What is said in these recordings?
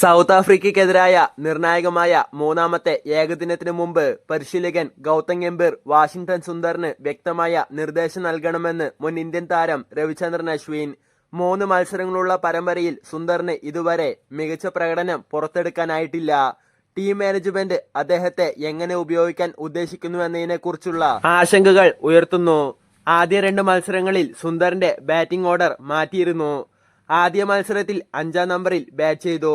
South ആഫ്രിക്കയ്ക്കെതിരായ നിർണായകമായ മൂന്നാമത്തെ ഏകദിനത്തിനു മുമ്പ് പരിശീലകൻ ഗൗതം ഗംഭീർ വാഷിംഗ്ടൺ സുന്ദറിന് വ്യക്തമായ നിർദ്ദേശം നൽകണമെന്ന് മുൻ ഇന്ത്യൻ താരം രവിചന്ദ്രൻ അശ്വിൻ. മൂന്ന് മത്സരങ്ങളുള്ള പരമ്പരയിൽ സുന്ദറിന് ഇതുവരെ മികച്ച പ്രകടനം പുറത്തെടുക്കാനായിട്ടില്ല. ടീം മാനേജ്മെന്റ് അദ്ദേഹത്തെ എങ്ങനെ ഉപയോഗിക്കാൻ ഉദ്ദേശിക്കുന്നു എന്നതിനെക്കുറിച്ചുള്ള ആശങ്കകൾ ഉയർത്തുന്നു. ആദ്യ രണ്ട് മത്സരങ്ങളിൽ സുന്ദറിന്റെ ബാറ്റിംഗ് ഓർഡർ മാറ്റിയിരുന്നു. ആദ്യ മത്സരത്തിൽ അഞ്ചാം നമ്പറിൽ ബാറ്റ് ചെയ്തു.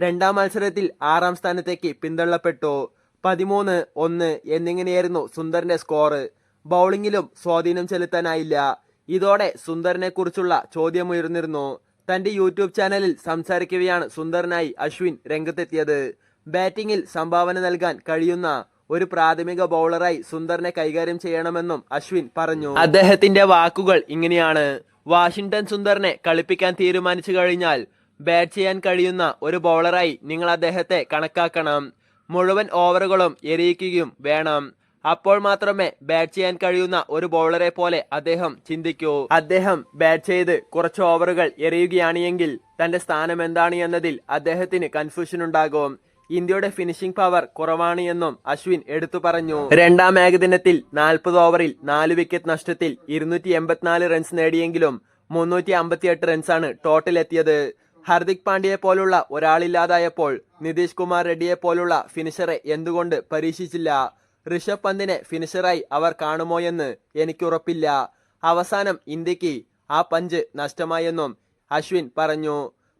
രണ്ടാം മത്സരത്തിൽ ആറാം സ്ഥാനത്തേക്ക് പിന്തള്ളപ്പെട്ടു. പതിമൂന്ന് ഒന്ന് എന്നിങ്ങനെയായിരുന്നു സുന്ദറിന്റെ സ്കോർ ബൗളിംഗിലും സ്വാധീനം ചെലുത്താനായില്ല. ഇതോടെ സുന്ദറിനെ കുറിച്ചുള്ള ചോദ്യമുയർന്നിരുന്നു. തന്റെ യൂട്യൂബ് ചാനലിൽ സംസാരിക്കവെയാണ് സുന്ദറിനായി അശ്വിൻ രംഗത്തെത്തിയത്. ബാറ്റിംഗിൽ സംഭാവന നൽകാൻ കഴിയുന്ന ഒരു പ്രാഥമിക ബൗളറായി സുന്ദറിനെ കൈകാര്യം ചെയ്യണമെന്നും അശ്വിൻ പറഞ്ഞു. അദ്ദേഹത്തിന്റെ വാക്കുകൾ ഇങ്ങനെയാണ്. വാഷിംഗ്ടൺ സുന്ദറിനെ കളിപ്പിക്കാൻ തീരുമാനിച്ചു കഴിഞ്ഞാൽ ബാറ്റ് ചെയ്യാൻ കഴിയുന്ന ഒരു ബൗളറായി നിങ്ങൾ അദ്ദേഹത്തെ കണക്കാക്കണം. മുഴുവൻ ഓവറുകളും എറിയിക്കുകയും വേണം. അപ്പോൾ മാത്രമേ ബാറ്റ് ചെയ്യാൻ കഴിയുന്ന ഒരു ബൗളറെ പോലെ അദ്ദേഹം ചിന്തിക്കൂ. അദ്ദേഹം ബാറ്റ് ചെയ്ത് കുറച്ച് ഓവറുകൾ എറിയുകയാണ് എങ്കിൽ തന്റെ സ്ഥാനം എന്താണ് എന്നതിൽ അദ്ദേഹത്തിന് കൺഫ്യൂഷൻ ഉണ്ടാകും. ഇന്ത്യയുടെ ഫിനിഷിംഗ് പവർ കുറവാണ് എന്നും അശ്വിൻ എടുത്തു പറഞ്ഞു. രണ്ടാം ഏകദിനത്തിൽ നാൽപ്പത് ഓവറിൽ നാല് വിക്കറ്റ് നഷ്ടത്തിൽ ഇരുന്നൂറ്റി റൺസ് നേടിയെങ്കിലും മുന്നൂറ്റി അമ്പത്തിയെട്ട് റൺസാണ് ടോട്ടൽ എത്തിയത്. ഹർദിക് പാണ്ഡ്യയെ പോലുള്ള ഒരാളില്ലാതായപ്പോൾ നിതീഷ് കുമാർ റെഡ്ഡിയെ പോലുള്ള ഫിനിഷറെ എന്തുകൊണ്ട് പരീക്ഷിച്ചില്ല? ഋഷഭ് പന്തിനെ ഫിനിഷറായി അവർ കാണുമോയെന്ന് എനിക്കുറപ്പില്ല. അവസാനം ഇന്ത്യയ്ക്ക് ആ പഞ്ച് നഷ്ടമായെന്നും അശ്വിൻ പറഞ്ഞു.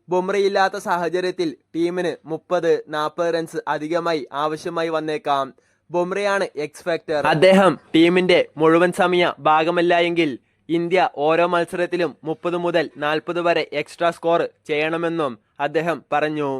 ബുംറയില്ലാത്ത സാഹചര്യത്തിൽ ടീമിന് മുപ്പത് നാൽപ്പത് റൺസ് അധികമായി ആവശ്യമായി വന്നേക്കാം. ബുംറയാണ് എക്സ് ഫാക്ടർ അദ്ദേഹം ടീമിന്റെ മുഴുവൻ സമയ ഭാഗമല്ല എങ്കിൽ ഇന്ത്യ ഓരോ മത്സരത്തിലും മുപ്പത് മുതൽ നാൽപ്പത് വരെ എക്സ്ട്രാ സ്കോർ ചെയ്യണമെന്നും അദ്ദേഹം പറഞ്ഞു.